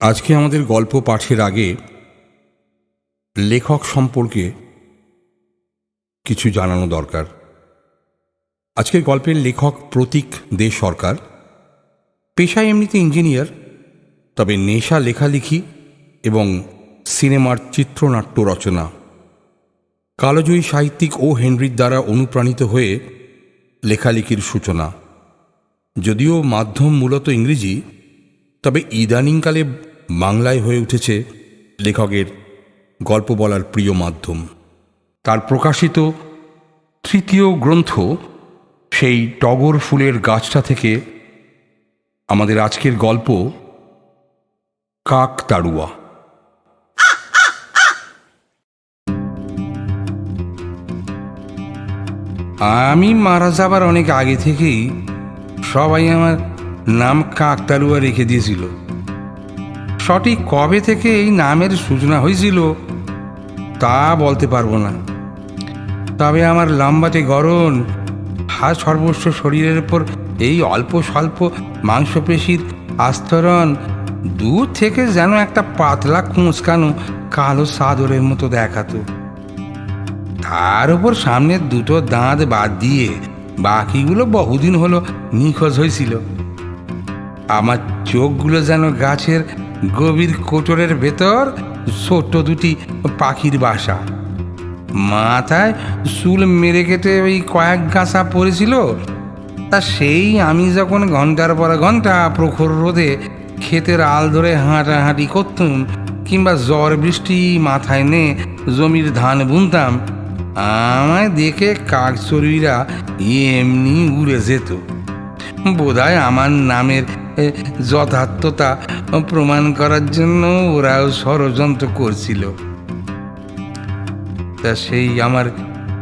আজকে আমাদের গল্প পাঠের আগে লেখক সম্পর্কে কিছু জানানো দরকার। আজকের গল্পের লেখক প্রতীক দে সরকার। পেশায় এমনিতে ইঞ্জিনিয়ার, তবে নেশা লেখালেখি এবং সিনেমার চিত্রনাট্য রচনা। কালজয়ী সাহিত্যিক ও হেনরির দ্বারা অনুপ্রাণিত হয়ে লেখালেখির সূচনা। যদিও মাধ্যম মূলত ইংরেজি, তবে ইদানিংকালে বাংলায় হয়ে উঠেছে লেখকের গল্প বলার প্রিয় মাধ্যম। তার প্রকাশিত তৃতীয় গ্রন্থ সেই টগর ফুলের গাছটা থেকে আমাদের আজকের গল্প কাক তাড়ুয়া। আমি মারা যাবার অনেক আগে থেকেই সবাই আমার নাম কাকতারুয়া রেখে দিয়েছিল। সঠিক কবে থেকে এই নামের সূচনা হয়েছিল তা বলতে পারব না। তবে আমার লম্বাটে গরণ হাত সর্বস্ব শরীরের উপর এই অল্প স্বল্প মাংসপেশির আস্তরণ, দূর থেকে যেন একটা পাতলা কুঁচকানো কালো সাদরের মতো দেখাতো। তার উপর সামনের দুটো দাঁত বাদ দিয়ে বাকিগুলো বহুদিন হলো নিখোঁজ হয়েছিল। আমার চোখগুলো যেন গাছের গভীর কোটরের ভেতর ছোট্ট দুটি পাখির বাসা। মাথায় চুল মেরে কেটে ওই কয়েক গাছা পড়েছিল। তা সেই আমি যখন ঘণ্টার পর ঘণ্টা প্রখর রোদে ক্ষেতের আল ধরে হাঁটাহাঁটি করতুম কিংবা ঝড় বৃষ্টি মাথায় নে জমির ধান বুনতাম, আমায় দেখে কাকচড়ুইরা এমনি উড়ে যেত। বোধহয় আমার নামের যথার্থতা প্রমাণ করার জন্য ওরাও ষড়যন্ত্র করছিল। তা সেই আমার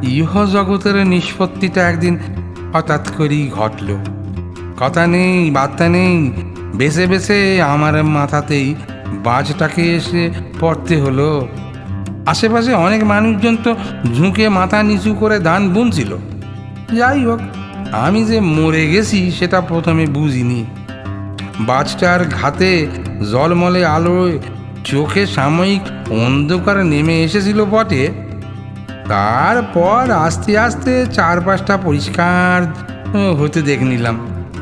ইহ জগতের নিষ্পত্তিটা একদিন হঠাৎ করেই ঘটল। কথা নেই, বার্তা নেই, বেছে বেছে আমার মাথাতেই বাজটাকে এসে পড়তে হলো। আশেপাশে অনেক মানুষজন তো ঝুঁকে মাথা নিচু করে ধান বুনছিল। যাই হোক, আমি যে মরে গেছি সেটা প্রথমে বুঝিনি। বাজটার ঘাতে জলমলে আলোয় চোখে সাময়িক অন্ধকার নেমে এসেছিল বটে। তারপর আস্তে আস্তে চারপাশটা পরিষ্কার হতে দেখে নিলাম।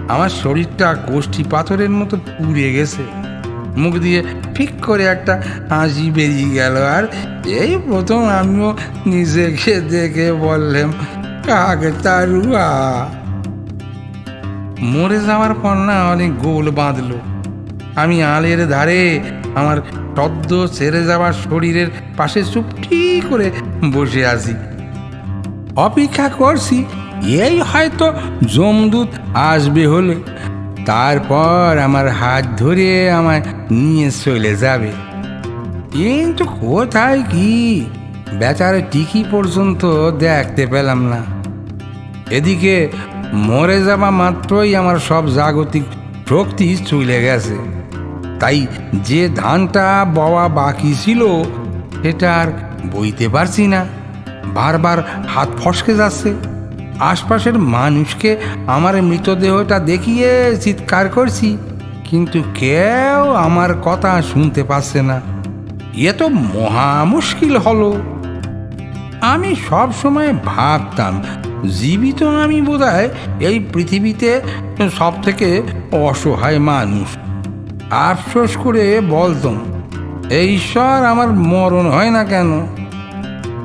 আমার শরীরটা গোষ্ঠী পাথরের মতো পুড়ে গেছে। মুখ দিয়ে ফিক করে একটা হাসি বেরিয়ে গেল, আর এই প্রথম আমিও নিজেকে দেখে বললাম, কাক তারুয়া? মরে যাওয়ার পর না অনেক গোল বাঁধলো। আমি আলের ধারে আমার সদ্য ছেড়ে যাওয়ার শরীরের পাশে চুপটি করে বসে আছি। অপেক্ষা করছি, এই হয়তো জমদূত আসবে হলে। তারপর আমার হাত ধরে আমায় নিয়ে চলে যাবে। কিন্তু কোথায় কি? বেচারে টিকি পর্যন্ত দেখতে পেলাম না। এদিকে মরে যাওয়া মাত্রই আমার সব জাগতিক শক্তি চলে গেছে। তাই যে ধানটা বওয়া বাকি ছিল, সেটা আর বইতে পারছি না। বারবার হাত ফসকে যাচ্ছে। আশপাশের মানুষকে আমার মৃতদেহটা দেখিয়ে চিৎকার করছি, কিন্তু কেউ আমার কথা শুনতে পাচ্ছে না। এ তো মহা মুশকিল হলো। আমি সব সময় ভাবতাম জীবিত আমি বোধহয় এই পৃথিবীতে সব থেকে অসহায় মানুষ। আফসোস করে বলতাম ঈশ্বর আমার মরণ হয় না কেন?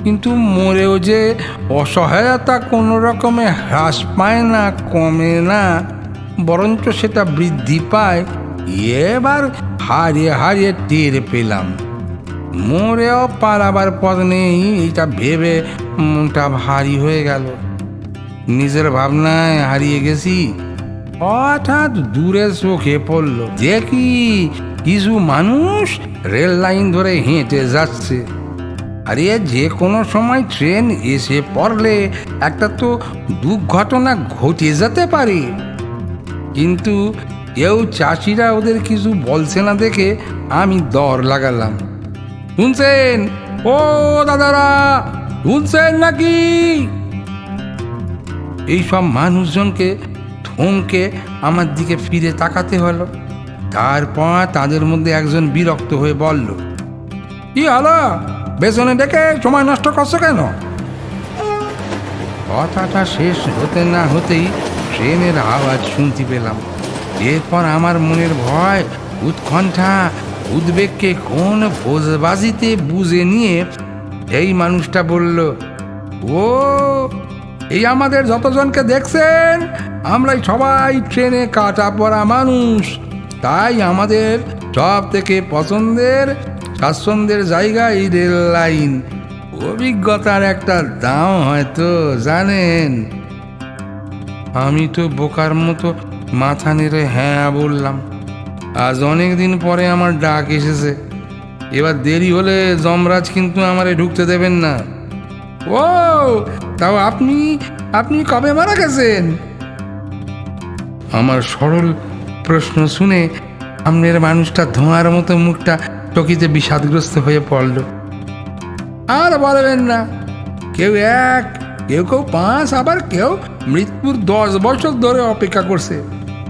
কিন্তু মরেও যে অসহায়তা কোনো রকমে হ্রাস পায় না, কমে না, বরঞ্চ সেটা বৃদ্ধি পায়, এবার হারিয়ে হারিয়ে টের পেলাম। মরেও পালাবার পথ নেই এটা ভেবে মনটা ভারী হয়ে গেল। নিজের ভাবনায় হারিয়ে গেছি। হঠাৎ দূরে চোখে পড়ল দেখি কিছু মানুষ রেল লাইন ধরে হেঁটে যাচ্ছে। আরে যে কোনো সময় ট্রেন এসে পড়লে একটা তো দুর্ঘটনা ঘটে যেতে পারে। কিন্তু কেউ চাষিরা ওদের কিছু বলছে না দেখে আমি দর লাগালাম। শুনছেন? ও দাদারা, শুনছেন নাকি? এই সব মানুষজনকে থমকে আমার দিকে ফিরে তাকাতে হলো। তারপর তাদের মধ্যে একজন বিরক্ত হয়ে বলল, কি হলো? বেসনে ডেকে সময় নষ্ট করছ কেন? কথাটা শেষ হতে না হতেই ট্রেনের আওয়াজ শুনতে পেলাম। এরপর আমার মনের ভয়, উৎকণ্ঠা, উদ্বেগকে কোন ভোজবাজিতে বুঝে নিয়ে এই মানুষটা বলল, ও এই আমাদের যতজনকে দেখছেন, আমরাই সবাই ট্রেনে কাটা পড়া মানুষ। তাই আমাদের সব থেকে পছন্দের স্বাচ্ছন্দ্যের জায়গা এই রেল লাইন। অভিজ্ঞতার একটা দাম হয়তো, জানেন? আমি তো বোকার মতো মাথা নেড়ে হ্যাঁ বললাম। আজ অনেক দিন পরে আমার ডাক এসেছে। এবার দেরি হলে যমরাজ কিন্তু আমারে ঢুকতে দেবেন না। ও তাও আপনি আপনি কবে মারা গেছেন? আমার সরল প্রশ্ন শুনে সামনের মানুষটা ধোঁয়ার মতো মুখটা চকিতে বিষাদগ্রস্ত হয়ে পড়ল। আর বলবেন না, কেউ এক, কেউ কেউ পাঁচ, আবার কেউ মৃত্যুর দশ বছর ধরে অপেক্ষা করছে।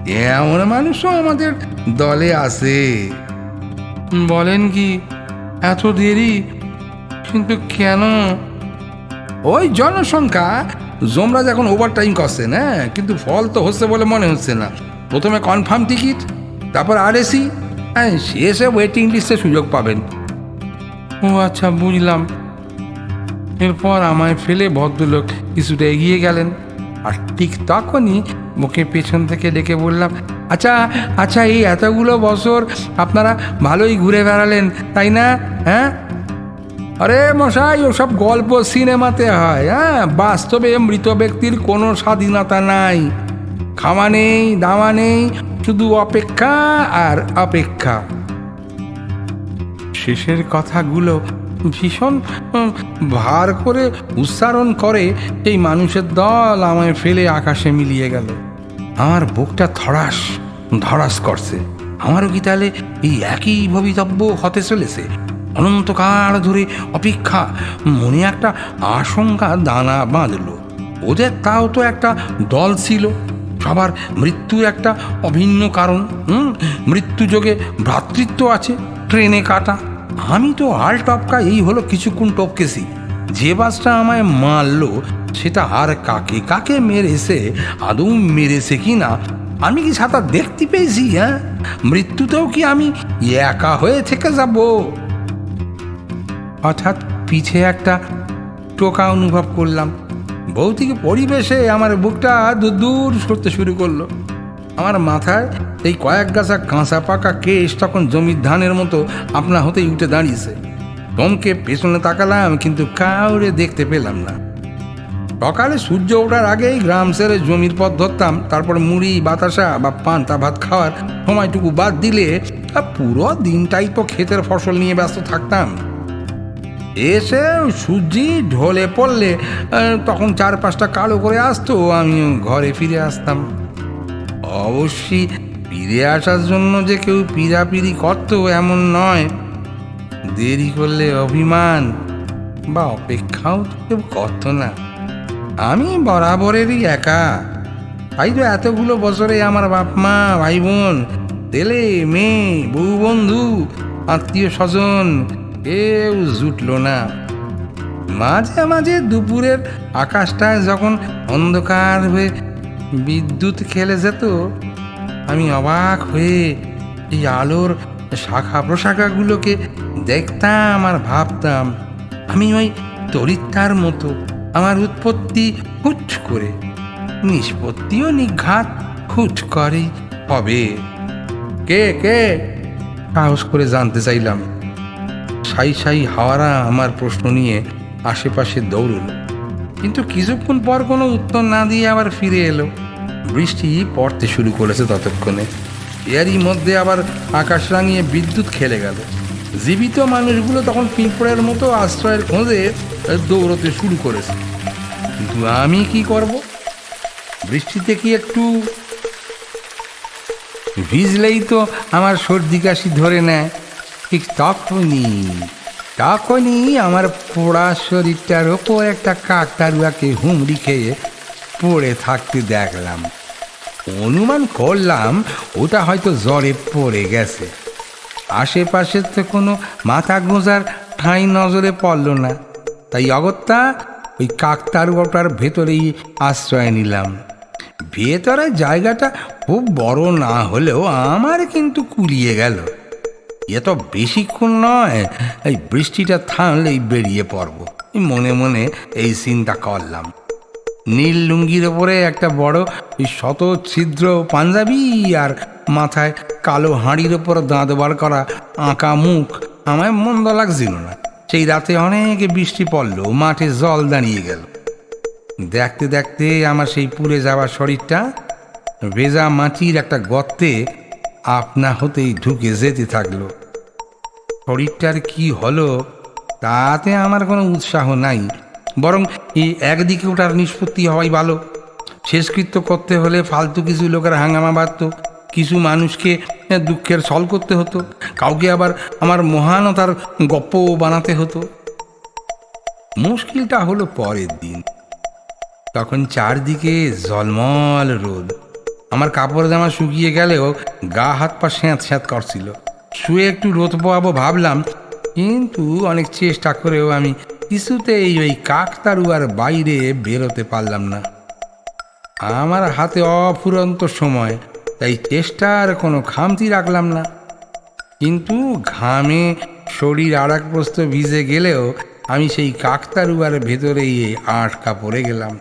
এমন মানুষও আমাদের দলে আছে। বলেন কি, এত দেরি? কিন্তু কেন ওই জনসংখ্যা জমরাজ এখন ওভার টাইম করছে, না? কিন্তু ফল তো হচ্ছে বলে মনে হচ্ছে না। প্রথমে কনফার্ম টিকিট তারপর আর এসি হ্যাঁ শেষে ওয়েটিং লিস্টে সুযোগ পাবেন। ও আচ্ছা বুঝলাম। এরপর আমায় ফেলে ভদ্রলোক কিছুটা এগিয়ে গেলেন। আর ঠিক তখনই মুখে পেছন থেকে ডেকে বললাম আচ্ছা আচ্ছা এই এতগুলো বছর আপনারা ভালোই ঘুরে বেড়ালেন, তাই না? হ্যাঁ? আরে মশাই, ওসব গল্প সিনেমাতে হয় হ্যাঁ? বাস্তবে মৃত ব্যক্তির কোনো স্বাধীনতা নাই। খাওয়া নেই দাওয়া নেই, শুধু অপেক্ষা আর অপেক্ষা। শেষের কথাগুলো ভীষণ ভার করে উচ্চারণ করে এই মানুষের দল আমায় ফেলে আকাশে মিলিয়ে গেল। আমার বুকটা ধড়াস ধড়াস করছে। আমারও কি তাহলে এই একই ভবিতব্য হতে চলেছে? অনন্তকাল ধরে অপেক্ষা। মনে একটা আশঙ্কা দানা বাঁধলো। ওদের তাও তো একটা দল ছিল। সবার মৃত্যু একটা অভিন্ন কারণ। হুম? মৃত্যুযোগে ভ্রাতৃত্ব আছে, ট্রেনে কাটা। আমি তো হাল টপকা, এই হলো কিছুক্ষণ টপকেছি। যে বাসটা আমায় মারলো, সেটা আর কাকে কাকে মেরেছে, আদৌ মেরেছে কি না আমি কি সাঁতার দেখতে পেয়েছি হ্যাঁ? মৃত্যুতেও কি আমি একা হয়ে থেকে যাব? হঠাৎ পিছে একটা টোকা অনুভব করলাম। ভৌতিক পরিবেশে আমার বুকটা দূর সরতে শুরু করল। আমার মাথায় এই কয়েক গাছা কাঁচা পাকা কেশ তখন জমির ধানের মতো আপনা হতেই উঠে দাঁড়িয়েছে। টমকে পেছনে তাকালাম, কিন্তু কাউরে দেখতে পেলাম না। সকালে সূর্য ওঠার আগেই গ্রাম সেরে জমির পথ ধরতাম, তারপর মুড়ি, বাতাসা বা পান্তা ভাত খাওয়ার সময়টুকু বাদ দিলে পুরো দিনটাই তো ক্ষেতের ফসল নিয়ে ব্যস্ত থাকতাম। এসে সুজি ঢলে পড়লে তখন চার পাঁচটা কালো করে আসতো, আমি ঘরে ফিরে আসতাম। অবশ্যই ফিরে আসার জন্য যে কেউ পিরাপিরি করতো এমন নয়। দেরি করলে অভিমান বা অপেক্ষাও কেউ করতো না। আমি বরাবরেরই একা। তাই তো এতগুলো বছরে আমার বাপ মা, ভাই বোন তেলে মেয়ে, বউ, বন্ধু, আত্মীয় স্বজন কেউ জুটলো না। মাঝে মাঝে দুপুরের আকাশটায় যখন অন্ধকার হয়ে বিদ্যুৎ খেলে যেত, আমি অবাক হয়ে এই আলোর শাখা প্রশাখাগুলোকে দেখতাম আর ভাবতাম, আমি ওই তরিত্তার মতো আমার উৎপত্তি হুট করে, নিষ্পত্তিও নিঘাত হুট করেই হবে। কে কে? সাহস করে জানতে চাইলাম। সাই সাই হাওয়ারা আমার প্রশ্ন নিয়ে আশেপাশে দৌড়ল। কিন্তু কিছুক্ষণ পর কোনো উত্তর না দিয়ে আবার ফিরে এলো। বৃষ্টি পড়তে শুরু করেছে ততক্ষণে। এরই মধ্যে আবার আকাশ রাঙিয়ে বিদ্যুৎ খেলে গেল। জীবিত মানুষগুলো তখন পিঁপড়ের মতো আশ্রয়ের খোঁজে দৌড়তে শুরু করেছে। কিন্তু আমি কি করব? বৃষ্টিতে কি একটু ভিজলেই তো আমার সর্দি কাশি ধরে নেয়। ঠিক তখনই তখনই আমার পোড়া শরীরটার ওপর একটা কাকতারুয়াকে হুমড়ি খেয়ে পড়ে থাকতে দেখলাম। অনুমান করলাম, ওটা হয়তো জ্বরে পড়ে গেছে। আশেপাশে তো কোনো মাথা গোঁজার ঠাঁই নজরে পড়ল না। তাই অগত্যা ওই কাকতারুয়াটার ভেতরেই আশ্রয় নিলাম। ভেতরে জায়গাটা খুব বড় না হলেও আমার কিন্তু কুলিয়ে গেল। এ তো বেশিক্ষণ নয়। এই বৃষ্টিটা থামলেই বেরিয়ে পড়ব। মনে মনে এই চিন্তা করলাম। নীল লুঙ্গির ওপরে একটা বড় শত ছিদ্র পাঞ্জাবি আর মাথায় কালো হাঁড়ির ওপর দাঁত বার করা আঁকা মুখ আমায় মন্দ লাগছিল না। সেই রাতে অনেক বৃষ্টি পড়ল, মাঠে জল দাঁড়িয়ে গেল। দেখতে দেখতে আমার সেই পুড়ে যাওয়া শরীরটা, ভেজা মাটির একটা গর্তে আপনা হতেই ঢুকে যেতে থাকল। শরীরটার কি হলো, তাতে আমার কোনো উৎসাহ নাই। বরং এই একদিকে ওটার নিষ্পত্তি হওয়াই ভালো। শেষকৃত্য করতে হলে ফালতু কিছু লোকের হাঙ্গামা বাড়ত কিছু মানুষকে দুঃখের ছল করতে হতো। কাউকে আবার আমার মহানতার গপ্পও বানাতে হতো। মুশকিলটা হলো পরের দিন। তখন চারদিকে জলমল রোদ। আমার কাপড় জামা শুকিয়ে গেলেও গা হাত পা স্যাঁত স্যাঁত করছিল। শুয়ে একটু রোদ পোয়াবো ভাবলাম, কিন্তু অনেক চেষ্টা করেও আমি কিছুতেই ওই কাকতারুয়ার বাইরে বেরোতে পারলাম না। আমার হাতে অফুরন্ত সময়, তাই চেষ্টার কোনো খামতি রাখলাম না। কিন্তু ঘামে শরীর আর প্রস্ত ভিজে গেলেও আমি সেই কাকতারুয়ার ভেতরেই আটকা পড়ে গেলাম।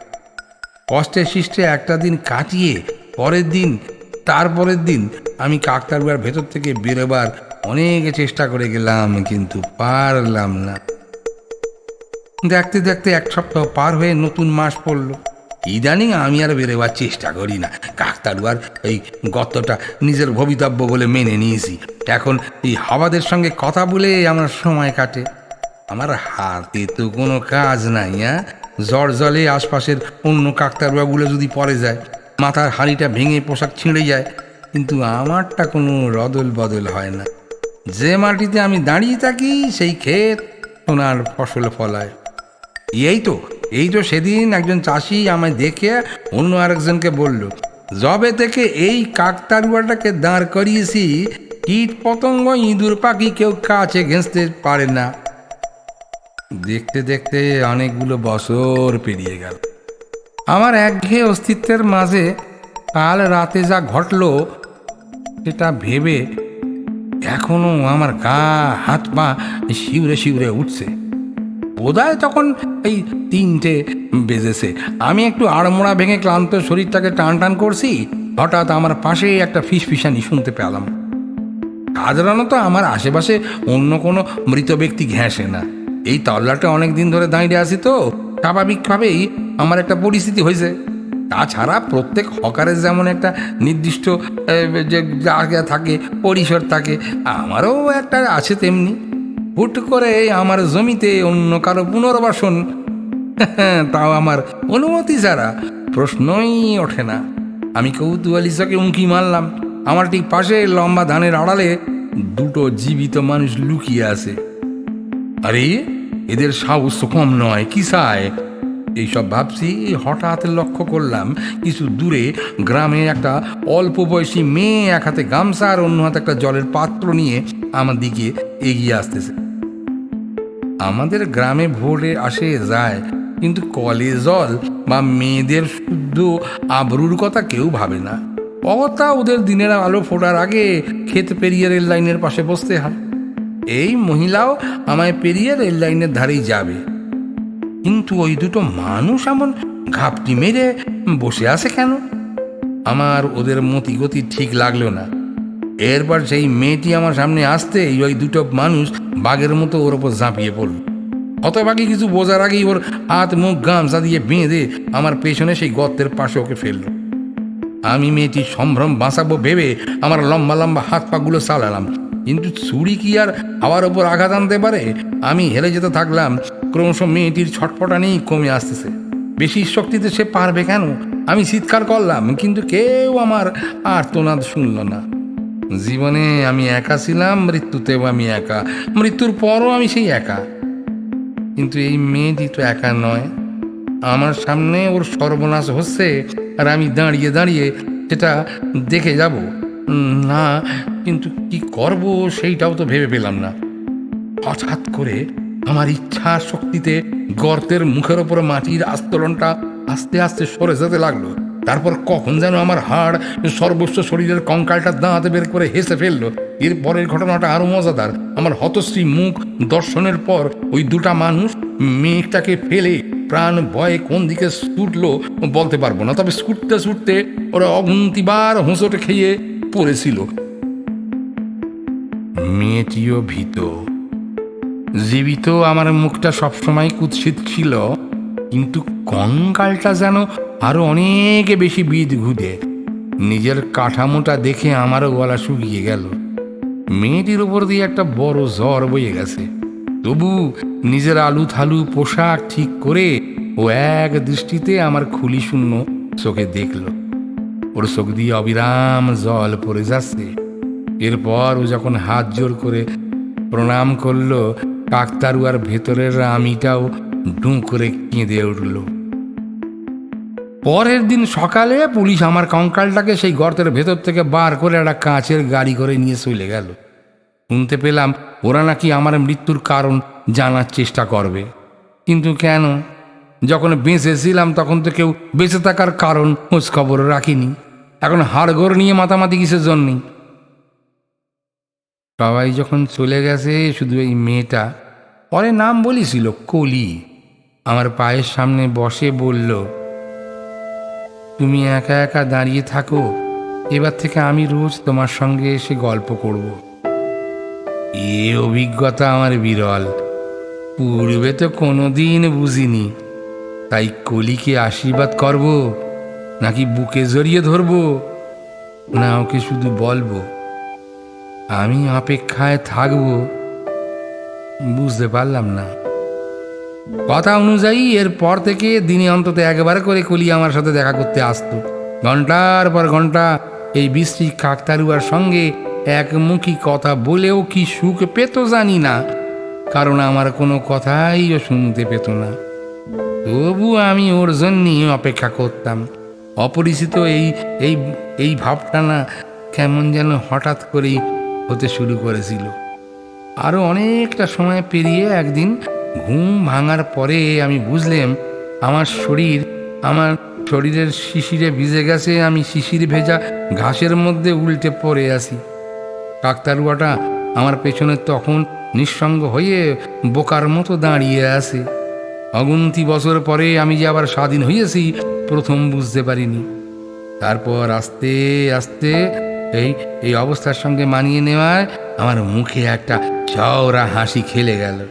কষ্টে সৃষ্টে একটা দিন কাটিয়ে পরের দিন তারপরের দিন আমি কাকতারুয়ার ভেতর থেকে বেরোবার অনেক চেষ্টা করে গেলাম, কিন্তু পারলাম না। দেখতে দেখতে এক সপ্তাহ পার হয়ে নতুন মাস পড়ল। ইদানিং আমি আর বেরোবার চেষ্টা করি না। কাকতারুয়ার এই গর্তটা নিজের ভবিতব্য বলে মেনে নিয়েছি। এখন এই হাওয়াদের সঙ্গে কথা বলে আমার সময় কাটে। আমার হাতে তো কোনো কাজ নাই হ্যাঁ জ্বর জলে আশপাশের অন্য কাকতারুয়াগুলো যদি পরে যায়। মাথার হাঁড়িটা ভেঙে পোশাক ছিঁড়ে যায়, কিন্তু আমারটা কোনো রদল বদল হয় না। যে মাটিতে আমি দাঁড়িয়ে থাকি, সেই ক্ষেত সোনার ফসল ফলায়। এই তো এই তো সেদিন একজন চাষি আমায় দেখে অন্য আরেকজনকে বলল জবে থেকে এই কাকতারুয়াটাকে দাঁড় করিয়েছি, কীট পতঙ্গ ইঁদুর পাখি কেউ কাছে ঘেঁচতে পারে না। দেখতে দেখতে অনেকগুলো বছর পেরিয়ে গেল। আমার একঘেয়ে অস্তিত্বের মাঝে কাল রাতে যা ঘটলো, সেটা ভেবে এখনও আমার গা, হাত, পা শিউরে শিউরে উঠছে। বোধহয় তখন এই তিনটে বেজেছে। আমি একটু আড়মোড়া ভেঙে ক্লান্ত শরীরটাকে টান টান করছি, হঠাৎ আমার পাশে একটা ফিসফিসানি শুনতে পেলাম। সাধারণত আমার আশেপাশে অন্য কোনো মৃত ব্যক্তি ঘেঁষে না। এই তল্লাটে অনেক দিন ধরে দাঁড়িয়ে আছি তো। স্বাভাবিকভাবেই আমার একটা পরিস্থিতি হয়েছে। তাছাড়া প্রত্যেক হকারের যেমন একটা নির্দিষ্ট যে জায়গা থাকে, পরিসর থাকে, আমারও একটা আছে তেমনি। হুট করে আমার জমিতে অন্য কারও পুনর্বাসন, তাও আমার অনুমতি ছাড়া প্রশ্নই ওঠে না। আমি কৌতূহলী চোখে উঁকি মারলাম। আমার ঠিক পাশে লম্বা ধানের আড়ালে দুটো জীবিত মানুষ লুকিয়ে আছে। আরে এদের সাহস কম নয়, কি চায়? এইসব ভাবছি, হঠাৎ লক্ষ্য করলাম, কিছু দূরে গ্রামে একটা অল্প বয়সী মেয়ে এক হাতে গামছা আর অন্য হাতে একটা জলের পাত্র নিয়ে আমার দিকে এগিয়ে আসতেছে। আমাদের গ্রামে ভোরে আসে, যায়, কিন্তু কলে জল বা মেয়েদের শুদ্ধ আবরুর কথা কেউ ভাবে না। অগত্যা ওদের দিনের আলো ফোটার আগে ক্ষেত পেরিয়ে রেল লাইনের পাশে বসতে হয়। এই মহিলাও আমায় পেরিয়ে রেল লাইনের ধারেই যাবে। কিন্তু ওই দুটো মানুষ এমন ঘাপটি মেরে বসে আছে কেন? আমার ওদের মতি গতি ঠিক লাগল না। এরপর সেই মেয়েটি আমার সামনে আসতেই ওই দুটো মানুষ বাঘের মতো ওর ওপর ঝাঁপিয়ে পড়ল। হতবাকি কিছু বোঝার আগেই ওর হাত, মুখ, গামছা দিয়ে বেঁধে আমার পেছনে সেই গর্তের পাশে ওকে ফেলল। আমি মেয়েটির সম্ভ্রম বাঁচাবো ভেবে আমার লম্বা লম্বা হাত পাগুলো চালালাম। কিন্তু ছুরি কি আর হাওয়ার ওপর আঘাত আনতে পারে? আমি হেলে যেতে থাকলাম, ক্রমশ মেয়েটির ছটফটানি কমে আসতেছে। বেশি শক্তিতে সে পারবে কেন? আমি চিৎকার করলাম, কিন্তু কেউ আমার আর্তনাদ শুনল না। জীবনে আমি একা ছিলাম, মৃত্যুতেও আমি একা। মৃত্যুর পরও আমি সেই একা। কিন্তু এই মেয়েটি তো একা নয়। আমার সামনে ওর সর্বনাশ হচ্ছে, আর আমি দাঁড়িয়ে দাঁড়িয়ে সেটা দেখে যাব। না কিন্তু কি করব সেইটাও তো ভেবে পেলাম না। হঠাৎ করে আমার ইচ্ছা শক্তিতে গর্তের মুখের ওপরে মাটির আস্তরণটা আস্তে আস্তে সরে যেতে লাগল। তারপর কখন যেন আমার হাড় সর্বস্ব শরীরের কঙ্কালটা দাঁত বের করে হেসে ফেলল। এর পরের ঘটনাটা আরও মজাদার। আমার হতশ্রী মুখ দর্শনের পর ওই দুটা মানুষ মেঘটাকে ফেলে প্রাণ ভয়ে কোন দিকে ছুটলো বলতে পারব না। তবে ছুটতে ছুটতে ওরা অগুন্তিবার হোঁচটে খেয়ে পড়েছিল। মেয়েটিও ভীত। জীবিত আমার মুখটা সবসময় কুৎসিত ছিল, কিন্তু কঙ্কালটা যেন আরও অনেক বেশি বিদ ঘুদে। নিজের কাঠামোটা দেখে আমারও গলা শুকিয়ে গেল। মেয়েটির উপর দিয়ে একটা বড় জ্বর বয়ে গেছে। তবু নিজের আলু থালু পোশাক ঠিক করে ও এক দৃষ্টিতে আমার খুলি শূন্য চোখে দেখল। ওর চোখ দিয়ে অবিরাম জল পড়ে যাচ্ছে। এরপর ও যখন হাত জোর করে প্রণাম করল কাকতারুয়ার ভেতরের আমিটাও ডুঁ করে কেঁদে উঠল। পরের দিন সকালে পুলিশ আমার কঙ্কালটাকে সেই গর্তের ভেতর থেকে বার করে একটা কাঁচের গাড়ি করে নিয়ে চলে গেল। শুনতে পেলাম ওরা নাকি আমার মৃত্যুর কারণ জানার চেষ্টা করবে। কিন্তু কেন? যখন বেঁচেছিলাম তখন তো কেউ বেঁচে থাকার কারণ খোঁজ খবর রাখিনি। এখন হাড়গোড় নিয়ে মাতামাতি কিসের জন্যই সবাই যখন চলে গেছে, শুধু এই মেয়েটা, পরে নাম বলেছিল, কলি। আমার পায়ের সামনে বসে বলল, তুমি একা একা দাঁড়িয়ে থাকো, এবার থেকে আমি রোজ তোমার সঙ্গে এসে গল্প করব। এ অভিজ্ঞতা আমার বিরল। পূর্বে তো কোনোদিন বুঝিনি। তাই কলিকে আশীর্বাদ করব, নাকি বুকে জড়িয়ে ধরবো? না, ওকে শুধু বলব আমি অপেক্ষায় থাকব। বুঝতে পারলাম না। কথা অনুযায়ী এরপর থেকে দিনে অন্তত একবার করে কলি আমার সাথে দেখা করতে আসতো। ঘণ্টার পর ঘণ্টা এই বৃষ্টি কাকতারুয়ার সঙ্গে একমুখী কথা বলেও কি সুখ পেত জানি না, কারণ আমার কোনো কথাই ও শুনতে পেত না। তবু আমি ওর জন্যই অপেক্ষা করতাম। অপরিচিত এই এই এই ভাবটা না কেমন যেন হঠাৎ করেই হতে শুরু করেছিল। আরও অনেকটা সময় পেরিয়ে একদিন ঘুম ভাঙার পরে আমি বুঝলাম, আমার শরীর, আমার শরীরের শিশিরে ভিজে গেছে, আমি শিশির ভেজা ঘাসের মধ্যে উল্টে পড়ে আছি। কাকতারুয়াটা আমার পেছনে তখন নিঃসঙ্গ হয়ে বোকার মতো দাঁড়িয়ে আছে। অগুন্তি বছর পরে আমি যে আবার স্বাধীন হয়েছি প্রথম বুঝতে পারিনি। তারপর আস্তে আস্তে এই এই অবস্থার সঙ্গে মানিয়ে নেওয়ায় আমার মুখে একটা চওড়া হাসি খেলে গেল।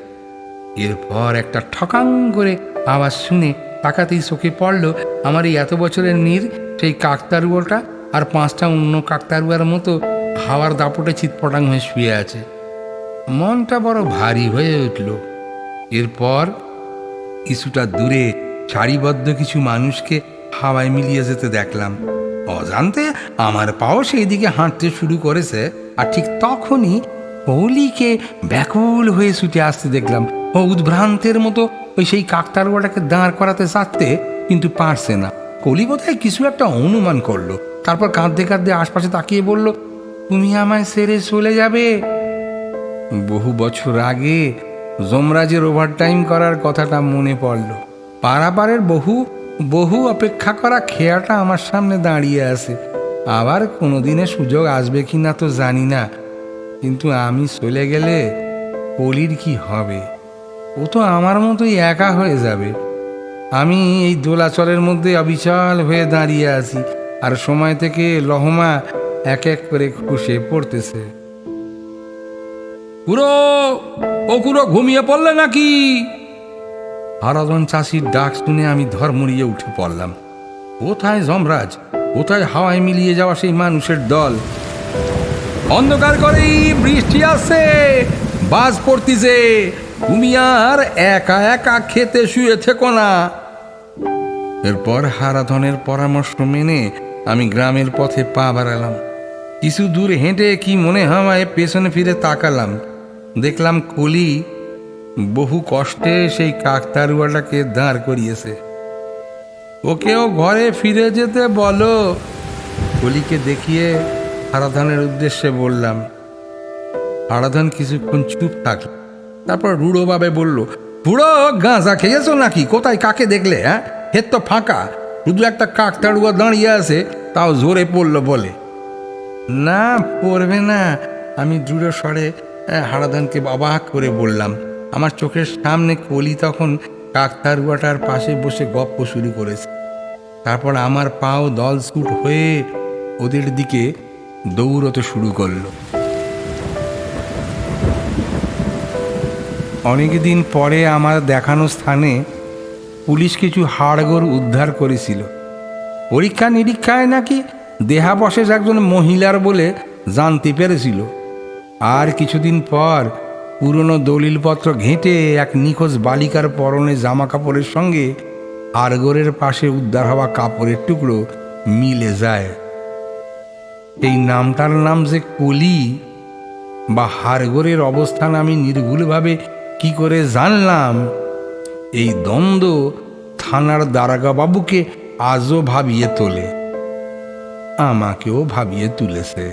এরপর একটা ঠকাং করে আওয়াজ শুনে তাকাতেই চোখে পড়ল আমার এই এত বছরের নীর, সেই কাকতারুয়াটা আর পাঁচটা অন্য কাকতারুয়ার মতো হাওয়ার দাপটে চিৎপটাং হয়ে শুয়ে আছে। মনটা বড় ভারী হয়ে উঠল। এরপর কিছুটা দূরে সারিবদ্ধ কিছু মানুষকে হাওয়ায় মিলিয়ে যেতে দেখলাম। অজান্তে আমার পাও সেই দিকে হাঁটতে শুরু করেছে, আর ঠিক তখনই কৌলিকে ব্যাকুল হয়ে ছুটে আসতে দেখলাম। ও উদ্ভ্রান্তের মতো ওই সেই কাকতারুয়াটাকে দাঁড় করাতে চাচ্ছে কিন্তু পারছে না। কলি বোধহয় কিছু একটা অনুমান করল, তারপর কাঁদতে কাঁদতে আশপাশে তাকিয়ে বলল, তুমি আমায় সেরে চলে যাবে? বহু বছর আগে যমরাজের ওভারটাইম করার কথাটা মনে পড়ল। পারাপারের বহু বহু অপেক্ষা করা খেয়াটা আমার সামনে দাঁড়িয়ে আছে। আবার কোনোদিনে সুযোগ আসবে কি না তো জানি না। কিন্তু আমি চলে গেলে কলির কি হবে? ও তো আমার মতোই একা হয়ে যাবে। আমি এই দোলাচলের মধ্যে অবিচল হয়ে দাঁড়িয়ে আছি, আর সময় থেকে লহমা এক এক করে খুশে পড়তেছে। পুরো ও কুড়ো ঘুমিয়ে পড়লে নাকি? হারাদন চাষির ডাক শুনে আমি ধর্মড়িয়ে উঠে পড়লাম। কোথায় যমরাজ? কোথায় হাওয়ায় মিলিয়ে যাওয়া সেই মানুষের দল? অন্ধকার করেই বৃষ্টি আসছে। বাজ পড়তিছে। তুমি আর একা একা খেতে শুয়ে থেকো না এরপর হারাধনের পরামর্শ মেনে আমি গ্রামের পথে পা বাড়ালাম। কিছু দূর হেঁটে কি মনে হয় পেছনে ফিরে তাকালাম। দেখলাম কলি বহু কষ্টে সেই কাকতারুয়াটাকে দাঁড় করিয়েছে। ওকেও ঘরে ফিরে যেতে বলো। কলিকে দেখিয়ে হারাধনের উদ্দেশ্যে বললাম হারাধন কিছুক্ষণ চুপ থাকল তারপর রুড়োভাবে বলল বুড়ো গাঁজা খেয়েছো নাকি? কোথায় কাকে দেখলে হ্যাঁ? হের তো ফাঁকা। শুধু একটা কাকতাড়ুয়া দাঁড়িয়ে আছে তাও জোরে পড়ল বলে। না পড়বে না। আমি দৃঢ় স্বরে আহ, হারাধনকে অবাক করে বললাম আমার চোখের সামনে কলি তখন কাকতারুয়াটার পাশে বসে গপ্প শুরু করেছে। তারপর আমার পাও দল ছুট হয়ে ওদের দিকে দৌড়তে শুরু করল। অনেক দিন পরে আমার দেখানো স্থানে পুলিশ কিছু হাড়গোড় উদ্ধার করেছিল। পরীক্ষা নিরীক্ষায় নাকি দেহাবশেষ একজন মহিলার বলে জানতে পেরেছিল। আর কিছুদিন পর পুরনো দলিলপত্র ঘেঁটে এক নিখোঁজ বালিকার পরনে জামা কাপড়ের সঙ্গে হাড়গোড়ের পাশে উদ্ধার হওয়া কাপড়ের টুকরো মিলে যায়। এই নামটার নাম যে কলি বা হাড়গোড়ের অবস্থান আমি নির্ভুলভাবে কি করে জানলাম, এই দ্বন্দ্ব থানার দারাগা বাবুকে আজও ভাবিয়ে তোলে, আমাকেও ভাবিয়ে তুলেছে।